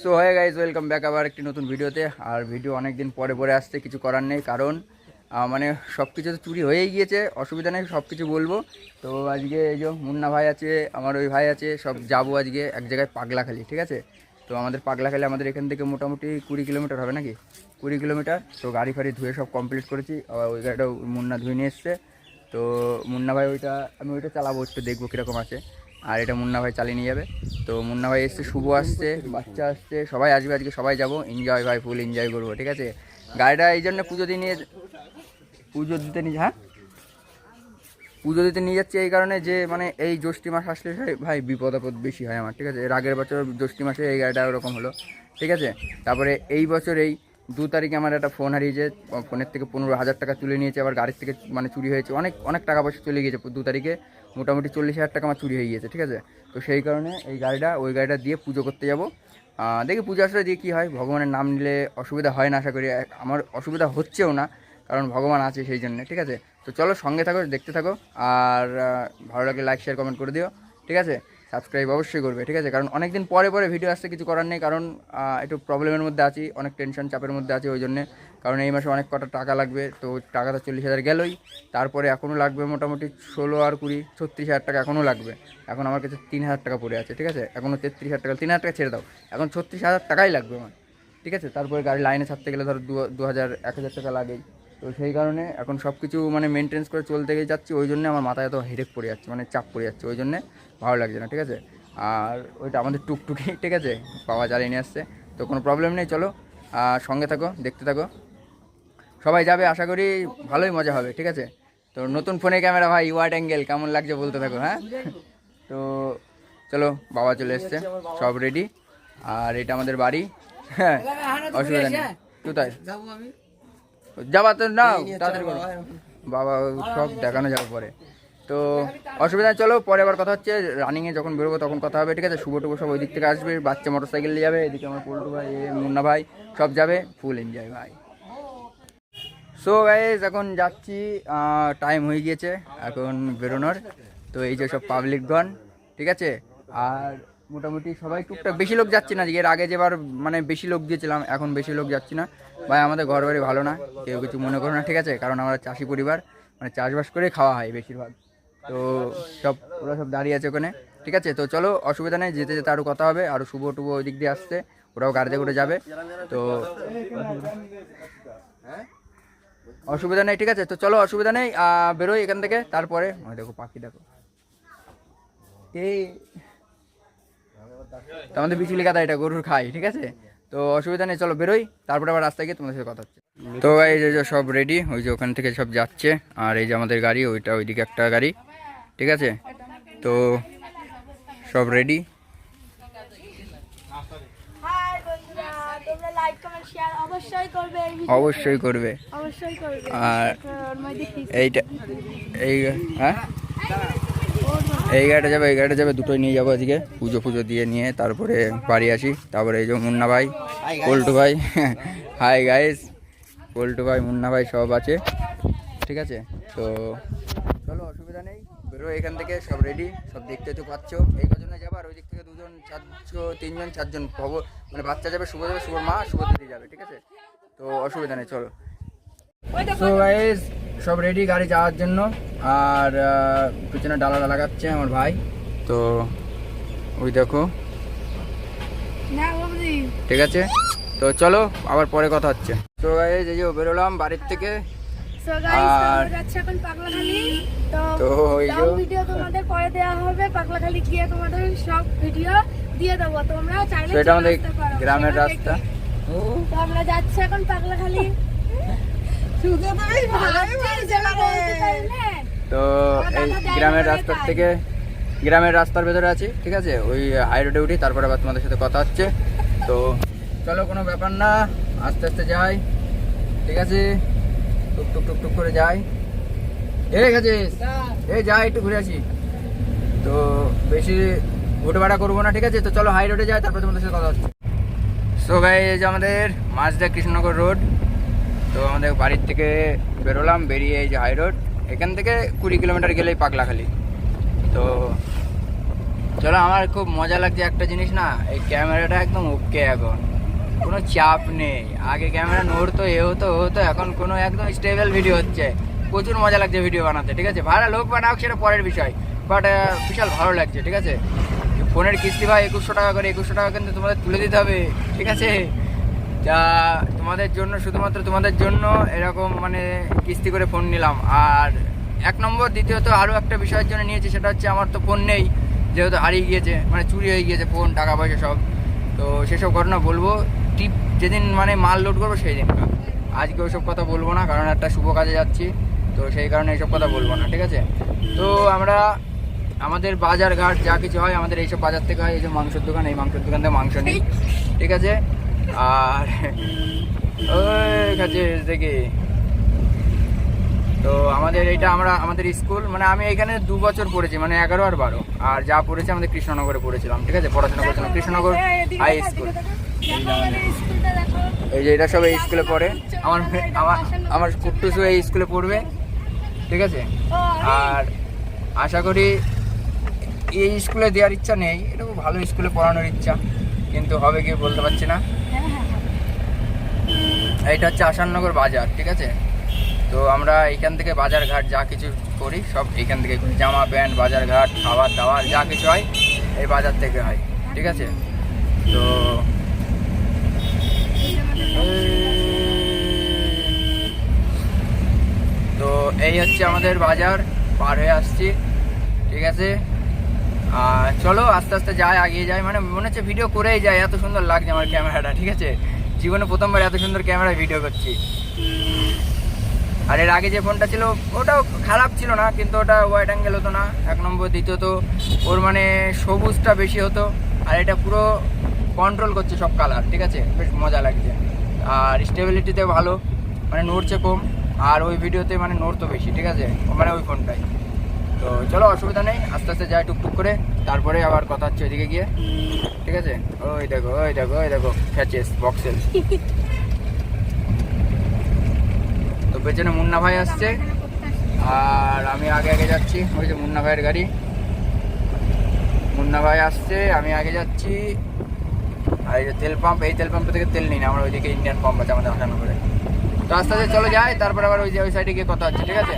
So হয়ে guys welcome back আবার একটি নতুন ভিডিওতে। আর ভিডিও অনেক দিন পরে পরে আসছে, কিছু করার নেই, কারণ মানে সব কিছু তো চুরি হয়েই গিয়েছে, অসুবিধা নেই সব কিছু বলব। তো আজকে এই যে মুন্না ভাই আছে, আমার ওই ভাই আছে, সব যাব আজকে এক জায়গায় পাগলাখালি, ঠিক আছে? তো আমাদের পাগলাখালি আমাদের এখান থেকে মোটামুটি কুড়ি কিলোমিটার হবে নাকি? কুড়ি কিলোমিটার, তো গাড়ি ফাড়ি ধুয়ে সব কমপ্লিট করেছি, আবার ওই গাড়িটাও মুন্না ধুয়ে নিয়ে এসছে। তো মুন্না ভাই ওইটা, আমি ওইটা চালাবো, একটু দেখব কীরকম আছে। আর এটা মুন্না ভাই চালিয়ে নিয়ে যাবে। তো মুন্না ভাই এসছে, শুভ আসছে, বাচ্চা আসছে, সবাই আসবে আজকে, সবাই যাব। এনজয় ভাই ফুল এনজয় করব, ঠিক আছে? গাড়িটা এই জন্য পুজো দিয়ে নিয়ে পুজো দিতে নিয়ে হ্যাঁ? পুজো দিতে নিয়ে যাচ্ছি এই কারণে যে মানে এই জ্যৈষ্ঠী মাস আসলে ভাই- বিপদ আপদ বেশি হয় আমার, ঠিক আছে? এর আগের বছর জ্যৈষ্ঠী মাসে এই গাড়িটা ওরকম হলো, ঠিক আছে? তারপরে এই বছর এই দু তারিখে আমার একটা ফোন হারিয়েছে, ফোনের থেকে পনেরো হাজার টাকা তুলে নিয়েছে, আবার গাড়ির থেকে মানে চুরি হয়েছে, অনেক অনেক টাকা পয়সা চলে গিয়েছে দু তারিখে। মোটামুটি চল্লিশ হাজার টাকা আমার চুরি হয়ে গিয়েছে, ঠিক আছে? তো সেই কারণে এই গাড়িটা, ওই গাড়িটা দিয়ে পুজো করতে যাব। দেখি পুজো আসলে দিয়ে কী হয়, ভগবানের নাম নিলে অসুবিধা হয় না, আশা করি। আমার অসুবিধা হচ্ছেও না, কারণ ভগবান আছে সেই জন্য, ঠিক আছে? তো চলো সঙ্গে থাকো, দেখতে থাকো, আর ভালো লাগে লাইক শেয়ার কমেন্ট করে দিও, ঠিক আছে? সাবস্ক্রাইব অবশ্যই করবে, ঠিক আছে? কারণ অনেক দিন পরে পরে ভিডিও আসতে কিছু করার নেই, কারণ একটু প্রবলেমের মধ্যে আছি, অনেক টেনশন চাপের মধ্যে আছি ওই জন্যে। কারণ এই মাসে অনেক কটা টাকা লাগবে, তো টাকা তো চল্লিশ হাজার গেলোই। তারপরে এখনও লাগবে মোটামুটি ষোলো আর কুড়ি, ছত্রিশ হাজার টাকা এখনও লাগবে। এখন আমার কাছে তিন হাজার টাকা পড়ে আছে, ঠিক আছে? এখনও তেত্রিশ হাজার টাকা, তিন হাজার টাকা ছেড়ে দাও। এখন ছত্রিশ হাজার টাকাই লাগবে আমার, ঠিক আছে? তারপরে গাড়ি লাইনে ছাড়তে গেলে ধরো দু- দু হাজার, এক হাজার টাকা লাগেই। তো সেই কারণে এখন সব কিছু মানে মেনটেন্স করে চলতে গিয়ে যাচ্ছি ওই জন্য আমার মাথায় এত হেডেক পড়ে যাচ্ছে মানে চাপ পড়ে যাচ্ছে ওই জন্যে ভালো লাগছে না ঠিক আছে? আর ওইটা আমাদের টুকটুকি ঠিক আছে? বাবা চালিয়ে নিয়ে আসছে তো কোনো প্রবলেম নেই চলো আর সঙ্গে থাকো দেখতে থাকো। সবাই যাবে আশা করি ভালোই মজা হবে ঠিক আছে? তো নতুন ফোনে ক্যামেরা ভাই ওয়াইড অ্যাঙ্গেল কেমন লাগছে বলতে থাকো হ্যাঁ? তো চলো বাবা চলে এসছে সব রেডি আর এটা আমাদের বাড়ি হ্যাঁ অসুবিধা নেই। কোথায়? যাবা তো না তাড়াতাড়ি করো। বাবা। সব দেখানো যাবে পরে। তো অসুবিধা চলো পরে আবার কথা হচ্ছে। রানিংয়ে যখন বেরোবো তখন কথা হবে ঠিক আছে? শুভ টুবো সব ওই দিক থেকে আসবে বাচ্চা মোটর সাইকেল নিয়ে যাবে এদিকে আমার পল্টু ভাই এ মুন্না ভাই সব যাবে। ফুল এনজয় ভাই সো গাইজ এখন যাচ্ছি টাইম হয়ে গিয়েছে এখন বেরোনোর। তো এই যে সব পাবলিকগণ ঠিক আছে? আর মোটামুটি সবাই টুকটাক বেশি লোক যাচ্ছে না এর আগে যেবার মানে বেশি লোক দিয়েছিলাম এখন বেশি লোক যাচ্ছি না। ভাই, আমাদের ঘর বাড়ি ভালো না, কেউ কিছু মনে করো না, ঠিক আছে? কারণ আমরা চাষি পরিবার মানে চাষবাস করে খাওয়া হয় বেশিরভাগ। তো সব, ওরা সব দাঁড়িয়ে আছে ওখানে, ঠিক আছে? তো চলো, অসুবিধা নেই, যেতে যেতে আরও কথা হবে আরও শুভ টুবো ওই দিক দিয়ে আসছে, ওরাও গাড়িতে করে যাবে। তো অসুবিধা নেই, ঠিক আছে? তো চলো, অসুবিধা নেই বেরোই এখান থেকে, তারপরে দেখো পাখি, দেখো। এই আমাদের বিচুলি কাদা এটা গরুর খাই, ঠিক আছে? তো অসুবিধা নেই চলো বেরোই। তারপরে আবার রাস্তায় গিয়ে তোমাদের সাথে কথা হচ্ছে। তো এই যে সব রেডি ওই যে ওখান থেকে সব যাচ্ছে। আর এই যে আমাদের গাড়ি ওইটা ওইদিকে একটা গাড়ি ঠিক আছে? তো সব রেডি হাই বন্ধুরা তোমরা লাইক কমেন্ট শেয়ার অবশ্যই করবে এই ভিডিও অবশ্যই করবে। অবশ্যই করবে। আর এইটা এই হ্যাঁ? এই গাড়িটা যাবে, এই গাড়িটা যাবে, দুটোই নিয়ে যাব আজকে পুজো পুজো দিয়ে নিয়ে তারপরে বাড়ি আসি। তারপরে এই যে মুন্না ভাই, পল্টু ভাই। হাই গাইস পল্টু ভাই, মুন্না ভাই সব আছে। ঠিক আছে? তো চলো, অসুবিধা নেই। বেরো এখান থেকে, সব রেডি সব দেখতে তো পাচ্ছ। এই কজনে যাবে, আর ওই দিক থেকে দুজন, চারশো, তিনজন, চারজন। ভব মানে বাচ্চা যাবে, শুভ যাবে, শুভর মা, শুভ যাবে, ঠিক আছে? তো অসুবিধা নেই, চলো। সো গাইস সব রেডি গাড়ি যাওয়ার জন্য। আর পিছনে ডালা লাগাচ্ছে আমার ভাই। তো ওই দেখো। ঠিক আছে? তো চলো আবার পরে কথা হচ্ছে। তো গাইস এই যে বেরোলাম বাড়ির থেকে। আর- তো ওই ভিডিও তোমাদের পরে দেওয়া হবে। পাগলাখালি গিয়ে তোমাদের সব ভিডিও দিয়ে দেবো। তোমরা চাইলে তো আমাদের গ্রামের রাস্তা। তো আমরা যাচ্ছি এখন পাগলাখালি। তো এই গ্রামের রাস্তার থেকে গ্রামের রাস্তার ভেতরে আছি ঠিক আছে? ওই হাই রোডে উঠি তারপরে আবার তোমাদের সাথে কথা হচ্ছে। তো চলো কোনো ব্যাপার না। আস্তে আস্তে যাই ঠিক আছে? টুক টুক টুক টুক করে যাই। এ গেছিস এই যাই একটু ঘুরে আসি। তো বেশি ঘুরে ভাড়া করব না ঠিক আছে? তো চলো হাই রোডে যাই তারপরে তোমাদের সাথে কথা হচ্ছে। সো গাই এই যে আমাদের মাঝদা কৃষ্ণনগর রোড তো আমাদের বাড়ির থেকে বেরোলাম, বেরিয়ে এই যে হাই রোড এখান থেকে কুড়ি কিলোমিটার গেলেই পাগলাখালি। তো চলো, আমার খুব মজা লাগছে একটা জিনিস না, এই ক্যামেরাটা একদম ওকে এখন। কোনো চাপ নেই। আগে ক্যামেরা নড়তো, এ হতো হতো, এখন কোনো একদম স্টেবল ভিডিও হচ্ছে। প্রচুর মজা লাগছে ভিডিও বানাতে, ঠিক আছে? ভাড়া লোক বানাওক সেটা পরের বিষয়। বাট বিশাল ভালো লাগছে, ঠিক আছে? ফোনের কিস্তি ভাই একুশশো টাকা করে, একুশশো টাকা কিন্তু তোমাদের তুলে দিতে হবে, ঠিক আছে? যা তোমাদের জন্য, শুধুমাত্র তোমাদের জন্য এরকম মানে কিস্তি করে ফোন নিলাম। আর এক নম্বর, দ্বিতীয়ত আরও একটা বিষয়ের জন্য নিয়েছি, সেটা হচ্ছে আমার তো ফোন নেই, যেহেতু হারিয়ে গিয়েছে মানে চুরি হয়ে গিয়েছে ফোন টাকা পয়সা সব। তো সেসব ঘটনা বলব। টিপ, যেদিন মানে মাল লোড করব সেই দিন আজকে ওসব কথা বলব না, কারণ একটা শুভ কাজে যাচ্ছি, তো সেই কারণে এইসব কথা বলব না, ঠিক আছে? তো আমরা আমাদের বাজার ঘাট যা কিছু হয়, আমাদের এইসব বাজার থেকে হয়, এই যে মাংসের দোকান, এই মাংসের দোকান থেকে মাংস নিই, ঠিক আছে? আর ওই কাছে দেখি। তো আমাদের এটা আমরা আমাদের স্কুল মানে আমি এখানে দু বছর পড়েছি মানে এগারো আর বারো। আর যা পড়েছি আমাদের কৃষ্ণনগরে পড়েছিলাম ঠিক আছে? পড়াশোনা করেছিলাম কৃষ্ণনগর হাই স্কুল এই যে এটা সব এই স্কুলে পড়ে। আমার আমার আমার কুট্টুসু এই স্কুলে পড়বে ঠিক আছে? আর আশা করি এই স্কুলে দেওয়ার ইচ্ছা নেই। এটা খুব ভালো স্কুলে পড়ানোর ইচ্ছা কিন্তু হবে কি বলতে পারছি না। এইটা হচ্ছে আসাননগর বাজার, ঠিক আছে? তো আমরা এইখান থেকে বাজার ঘাট যা কিছু করি, সব এইখান থেকে করি। জামা প্যান্ট বাজার ঘাট খাবার দাবার, যা কিছু হয়, এই বাজার থেকে হয়, ঠিক আছে? তো তো এই হচ্ছে আমাদের বাজার, পার হয়ে আসছি, ঠিক আছে? আর চলো আস্তে আস্তে যাই আগিয়ে যাই মানে মনে হচ্ছে ভিডিও করেই যায় এত সুন্দর লাগছে আমার ক্যামেরাটা, ঠিক আছে? জীবনে প্রথমবার এত সুন্দর ক্যামেরায় ভিডিও করছি। আর এর আগে যে ফোনটা ছিল, ওটাও খারাপ ছিল না, কিন্তু ওটা ওয়াইড অ্যাঙ্গেল হতো না। এক নম্বর, দ্বিতীয়ত, ওর মানে সবুজটা বেশি হতো, আর এটা পুরো কন্ট্রোল করছে সব কালার ঠিক আছে? বেশ মজা লাগছে। আর স্টেবিলিটিতে ভালো মানে নড়ছে কম, আর ওই ভিডিওতে মানে নড়তো বেশি, ঠিক আছে? মানে ওই ফোনটাই তো চলো, অসুবিধা নেই। আস্তে আস্তে যাই টুকটুক করে। তারপরে আবার কথা হচ্ছে ওইদিকে গিয়ে। ঠিক আছে? ওই দেখো ওই দেখো ওই দেখো। ফ্যাচেস বক্সেস তো পেছনে মুন্না ভাই আসছে। আর আমি আগে আগে যাচ্ছি। ওই যে মুন্না ভাইয়ের গাড়ি। মুন্না ভাই আসছে, আমি আগে যাচ্ছি। আর এই যে তেল পাম্প এই তেল পাম্প থেকে তেল নিই না, আমরা ওইদিকে ইন্ডিয়ান পাম্প আছে আমাদের আসানো করে তো আস্তে আস্তে চলে যাই, তারপরে আবার ওই যে ওই সাইডে গিয়ে কথা হচ্ছে, ঠিক আছে?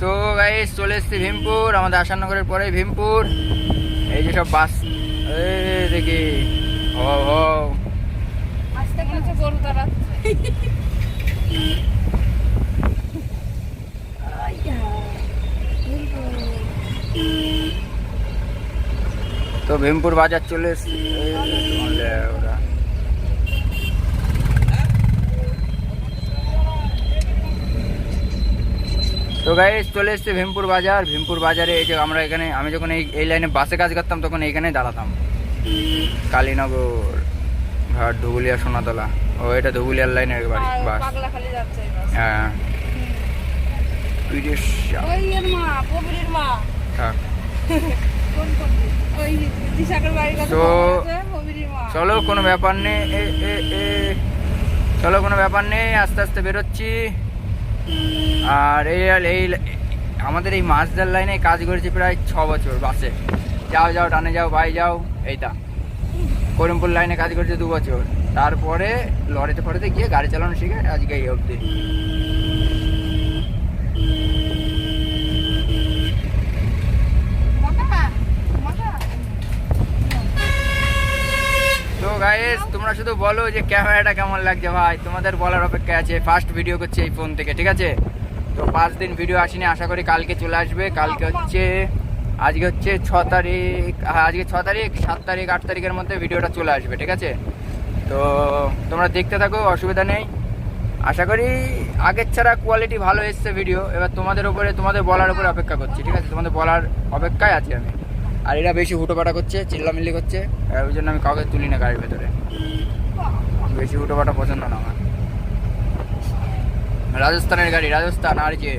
তো গাইস চলে এসছি ভীমপুর আমাদের আসাননগরের পরে ভীমপুর। এই যে সব বাস দেখি ও হো। তো ভীমপুর বাজার চলে এসছি এই তোমার লেওড়া। তো গাইস চলে এসছে ভীমপুর বাজার। ভীমপুর বাজারে এই যে আমরা এখানে আমি যখন এই এই লাইনে বাসে কাজ করতাম তখন এইখানে দাঁড়াতাম। কালীনগর ঘাট ধুবুলিয়া সোনাতলা। ও এটা ধুবুলিয়ার লাইনের বাড়ি বাস। হ্যাঁ তো- মা। চলো কোনো ব্যাপার নেই এ এ এ চলো কোনো ব্যাপার নেই আস্তে আস্তে বেরোচ্ছি। আর এই এই আমাদের এই মাছদার লাইনে কাজ করেছি প্রায় ছ বছর বাসে। যাও যাও টানে যাও বাই যাও, এইটা। করিমপুর লাইনে কাজ করেছে দু বছর। তারপরে লরিতে ফরিতে গিয়ে গাড়ি চালানো শিখে আজকে এই অবধি মোটা মোটা তো গাইস তোমরা শুধু বলো যে ক্যামেরাটা কেমন লাগছে ভাই? তোমাদের বলার অপেক্ষা আছে। ফার্স্ট ভিডিও করছি এই ফোন থেকে, ঠিক আছে? তো পাঁচ দিন ভিডিও আসেনি, আশা করি কালকে চলে আসবে। কালকে হচ্ছে, আজকে হচ্ছে ছ তারিখ হ্যাঁ আজকে ছ তারিখ, সাত তারিখ, আট তারিখের মধ্যে ভিডিওটা চলে আসবে, ঠিক আছে? তো তোমরা দেখতে থাকো, অসুবিধা নেই। আশা করি আগের ছাড়া কোয়ালিটি ভালো এসছে ভিডিও এবার তোমাদের উপরে, তোমাদের বলার উপরে অপেক্ষা করছি, ঠিক আছে? তোমাদের বলার অপেক্ষায় আছি আমি। আর এরা বেশি হুটোপাটা করছে, চিল্লামিল্লি করছে। ওই জন্য আমি কাউকে তুলি না গাড়ির ভেতরে। বেশি হুটোপাটা পছন্দ না আমার। রাজস্থানের গাড়ি, রাজস্থান, আর যে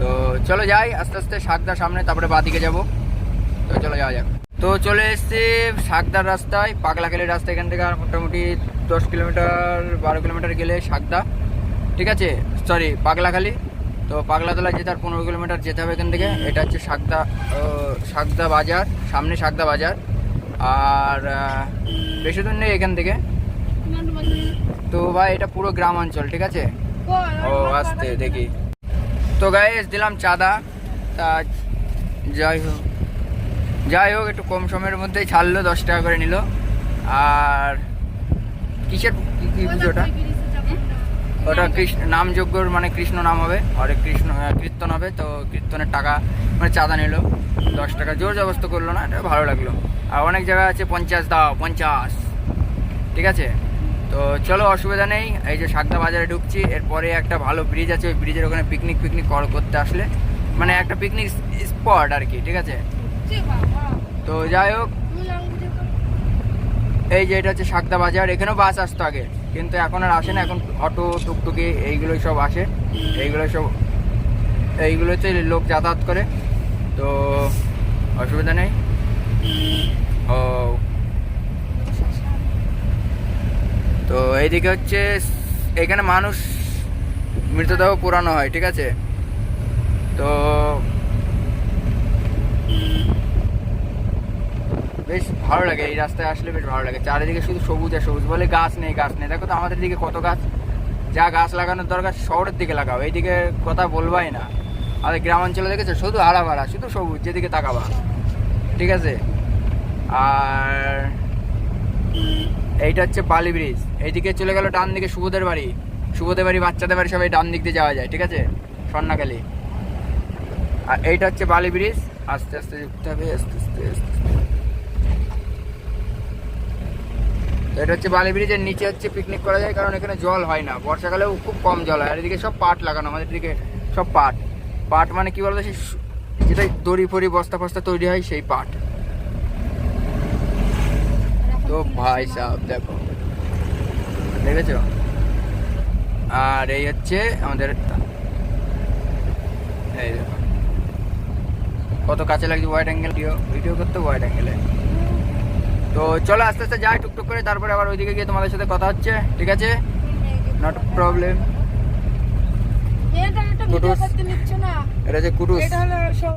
তো চলো যাই, আস্তে আস্তে শাকদার সামনে, তারপরে বাদিকে যাব। তো চলো যাওয়া যাক। তো চলে এসেছি শাকদার রাস্তায় পাগলাখালির রাস্তা এখান থেকে আর মোটামুটি দশ কিলোমিটার, বারো কিলোমিটার গেলে শাকদা ঠিক আছে? সরি পাগলাখালি। তো পাগলাতলা যেতে আর পনেরো কিলোমিটার যেতে হবে এখান থেকে। এটা হচ্ছে সাগদা সাগদা বাজার, সামনে সাগদা বাজার। আর বেশি দূর নেই এখান থেকে। তো ভাই, এটা পুরো গ্রাম অঞ্চল, ঠিক আছে? ও, আসতে, দেখি। তো গাইস দিলাম চাঁদা। তা যাই হোক যাই হোক, একটু কম সময়ের মধ্যেই ছাড়লো, দশ টাকা করে নিল। আর কিসের কি পুজোটা? ওটা কৃষ্ণ, নামযজ্ঞর মানে কৃষ্ণ নাম হবে। হরে কৃষ্ণ কীর্তন হবে। তো কীর্তনের টাকা মানে চাঁদা নিল। দশ টাকা জোর জবস্ত করল না, এটা ভালো লাগল। আর অনেক জায়গা আছে, পঞ্চাশ দাও, পঞ্চাশ। ঠিক আছে? তো চলো, অসুবিধা নেই। এই যে সাগদা বাজারে ঢুকছি, এরপরে একটা ভালো ব্রিজ আছে। ওই ব্রিজের ওখানে পিকনিক পিকনিক করতে আসলে। মানে একটা পিকনিক স্পট আর কি, ঠিক আছে? তো যাই হোক। এই যে এটা হচ্ছে সাগদা বাজার, এখানেও বাস আসতো আগে। কিন্তু এখন আর আসে না, এখন অটো, টুকটুকি, এইগুলোই সব আসে। এইগুলো সব এইগুলোতে লোক যাতায়াত করে। তো অসুবিধা নেই। ও। তো এইদিকে হচ্ছে, এখানে মানুষ মৃতদেহ পুরানো হয়, ঠিক আছে? তো বেশ ভালো লাগে, এই রাস্তায় আসলে বেশ ভালো লাগে। চারিদিকে শুধু সবুজ আর সবুজ, বলে গাছ নেই গাছ নেই। দেখো তো আমাদের দিকে কত গাছ। যা গাছ লাগানোর দরকার, শহরের দিকে লাগাও। এইদিকে কথা বলবাই না। আমাদের গ্রাম অঞ্চলে দেখেছ? শুধু হারা ভাড়া শুধু সবুজ, যেদিকে তাকাবা। ঠিক আছে? আর এইটা হচ্ছে বালি ব্রিজ। এইদিকে চলে গেল ডান দিকে শুভদের বাড়ি। শুভদের বাড়ি, বাচ্চাদের বাড়ি সবাই ডান দিক দিয়ে যাওয়া যায়, ঠিক আছে? স্বর্ণাকালী আর এইটা হচ্ছে বালি ব্রিজ। আস্তে আস্তে যুক্ত হবে আস্তে আস্তে আস্তে আস্তে। তো এটা হচ্ছে বালি ব্রিজের নিচে হচ্ছে পিকনিক করা যায়, কারণ এখানে জল হয় না। বর্ষাকালেও খুব কম জল হয়। আর এদিকে সব পাট লাগানো, আমাদের দিকে সব পাট। পাট মানে কি বলতো, সেই যেটা দড়ি ফড়ি, বস্তা ফস্তা তৈরি হয়, সেই পাট। তো ভাই সাহেব, দেখো। দেখেছ? আর এই হচ্ছে আমাদের এই কত কাছে লাগছে ওয়াইড অ্যাঙ্গেল ভিডিও ভিডিও করতে ওয়াইড অ্যাঙ্গেলে তো চলো আস্তে আস্তে যাই টুকটুক করে তারপরে আবার ওইদিকে গিয়ে তোমাদের সাথে কথা হচ্ছে ঠিক আছে? নট প্রবলেম এটা যে কুটুস।